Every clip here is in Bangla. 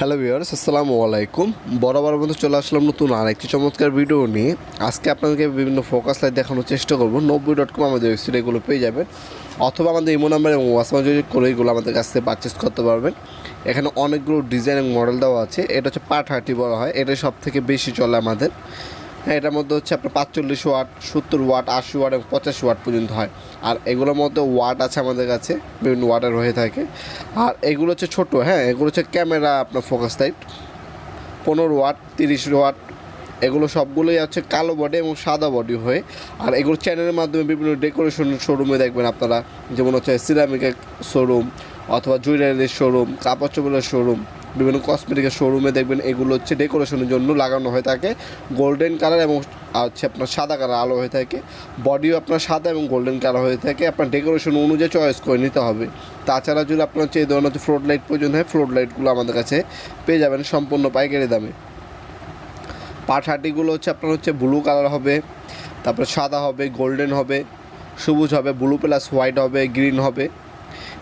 হ্যালো ভিউয়ার্স, আসসালামু আলাইকুম। বরাবর মতো চলে আসলাম নতুন আরেকটি চমৎকার ভিডিও নিয়ে। আজকে আপনাদেরকে বিভিন্ন ফোকাস লাইট দেখানোর চেষ্টা করব। নব্বই ডট কম আমাদের ওয়েবসাইট এগুলো পেয়ে যাবেন। অথবা আমাদের ইমো নাম্বার এবং ওয়াসমা যোগ করে এগুলো আমাদের কাছ থেকে পারচেস করতে পারবেন। এখানে অনেকগুলো ডিজাইন এবং মডেল দেওয়া আছে। এটা হচ্ছে পাট হাটি বলা হয়। এটা সব থেকে বেশি চলে আমাদের। হ্যাঁ এটার মধ্যে হচ্ছে আপনার পাঁচচল্লিশ ওয়াট, সত্তর ওয়াট, আশি ওয়াট এবং পঁচাশি ওয়াট পর্যন্ত হয়। আর এগুলোর মধ্যে ওয়াট আছে আমাদের কাছে, বিভিন্ন ওয়াটার হয়ে থাকে। আর এগুলো হচ্ছে ছোট হ্যাঁ এগুলো হচ্ছে ক্যামেরা আপনার ফোকাস লাইট পনেরো ওয়াট, তিরিশ ওয়াট, এগুলো সবগুলোই আছে কালো বডি এবং সাদা বডি হয়ে। আর এগুলো চ্যানেলের মাধ্যমে বিভিন্ন ডেকোরেশন শোরুমে দেখবেন আপনারা, যেমন হচ্ছে সিরামিকের শোরুম অথবা জুয়েলারির শোরুম কাপড় চোপড়ের শোরুম বিভিন্ন কসমেটিকের শোরুমে দেখবেন এগুলো হচ্ছে ডেকোরেশনের জন্য লাগানো হয়ে থাকে। গোল্ডেন কালার এবং হচ্ছে আপনার সাদা কালার আলো হয়ে থাকে। বডিও আপনার সাদা এবং গোল্ডেন কালার হয়ে থাকে। আপনার ডেকোরেশন অনুযায়ী চয়েস করে নিতে হবে। তাছাড়া যদি আপনার হচ্ছে এই ধরনের হচ্ছে ফ্লোট লাইট প্রয়োজন হয় ফ্লোট লাইটগুলো আমাদের কাছে পেয়ে যাবেন সম্পূর্ণ পাইকারি দামে। পাট হাটিগুলো হচ্ছে আপনার হচ্ছে ব্লু কালার হবে, তারপরে সাদা হবে গোল্ডেন হবে, সবুজ হবে ব্লু প্লাস হোয়াইট হবে গ্রিন হবে।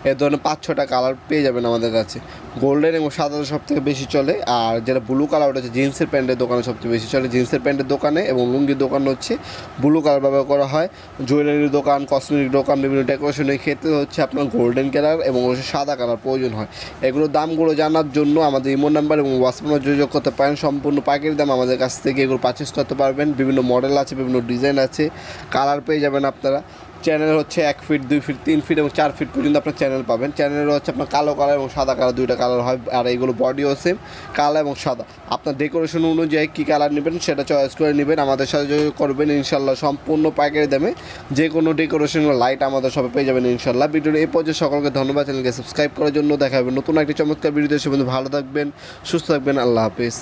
এ ধরনের পাঁচ, ছটা কালার পেয়ে যাবেন আমাদের কাছে। গোল্ডেন এবং সাদা সব থেকে বেশি চলে। আর যেটা ব্লু কালার ওটা হচ্ছে জিন্সের প্যান্টের দোকানে সবচেয়ে বেশি চলে। জিন্সের প্যান্টের দোকানে এবং লুঙ্গির দোকান হচ্ছে ব্লু কালার ব্যবহার করা হয়। জুয়েলারির দোকান কসমেটিক দোকান, বিভিন্ন ডেকোরেশনের ক্ষেত্রে হচ্ছে আপনার গোল্ডেন কালার এবং হচ্ছে সাদা কালার প্রয়োজন হয়। এগুলোর দামগুলো জানার জন্য আমাদের ইমো নাম্বার এবং হোয়াটসঅ্যাপ যোগাযোগ করতে পারেন। সম্পূর্ণ পাইকারি দাম আমাদের কাছ থেকে এগুলো পারচেস করতে পারবেন। বিভিন্ন মডেল আছে, বিভিন্ন ডিজাইন আছে। কালার পেয়ে যাবেন আপনারা। চ্যানেল হচ্ছে এক ফিট দুই ফিট তিন ফিট এবং চার ফিট পর্যন্ত আপনার চ্যানেল পাবেন। চ্যানেল হচ্ছে আপনার কালো কালার এবং সাদা কালার দুইটা কালার হয়, আর এইগুলো বডিও সেম কালো এবং সাদা। আপনার ডেকোরেশন অনুযায়ী কী কালার নেবেন সেটা চয়েস করে নেবেন, আমাদের সাথে করবেন ইনশাল্লাহ সম্পূর্ণ পাইকারি দামে। যে কোনো ডেকোরেশন লাইট আমাদের সবে পেয়ে যাবেন ইনশাল্লাহ ভিডিওর এই পর্যায়ে সকলকে ধন্যবাদ চ্যানেলকে সাবস্ক্রাইব করার জন্য। দেখা হবে নতুন একটি চমৎকার ভিডিও সে ভালো থাকবেন, সুস্থ থাকবেন, আল্লাহ হাফিজ।